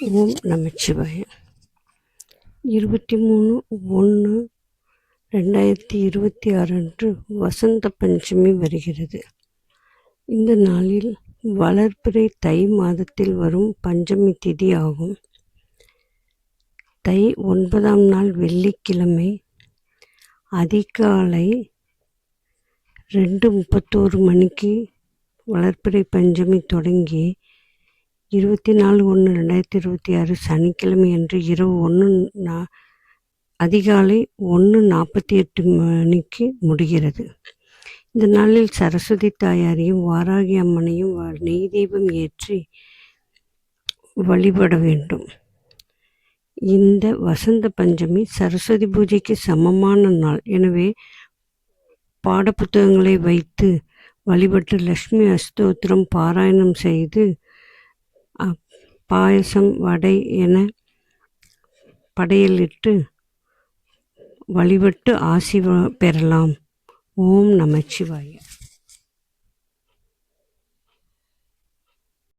ஓம் நமச்சிவாயம் இருபத்தி மூணு ஒன்று ரெண்டாயிரத்தி இருபத்தி ஆறு அன்று வசந்த பஞ்சமி வருகிறது. இந்த நாளில் வளர்பிறை தை மாதத்தில் வரும் பஞ்சமி திதி ஆகும். தை ஒன்பதாம் நாள் வெள்ளிக்கிழமை அதிகாலை ரெண்டு முப்பத்தோரு மணிக்கு வளர்ப்பிறை பஞ்சமி தொடங்கி இருபத்தி நாலு ஒன்று ரெண்டாயிரத்தி இருபத்தி ஆறு சனிக்கிழமை அன்று இரவு ஒன்று நா அதிகாலை ஒன்று நாற்பத்தி எட்டு மணிக்கு முடிகிறது. இந்த நாளில் சரஸ்வதி தாயாரையும் வாராகி அம்மனையும் நெய் தீபம் ஏற்றி வழிபட வேண்டும். இந்த வசந்த பஞ்சமி சரஸ்வதி பூஜைக்கு சமமான நாள். எனவே பாடப்புத்தகங்களை வைத்து வழிபட்டு லக்ஷ்மி அஸ்தோத்திரம் பாராயணம் செய்து பாயசம் வடை என படையலிட்டு வழிபட்டு ஆசி பெறலாம். ஓம் நமச்சிவாய.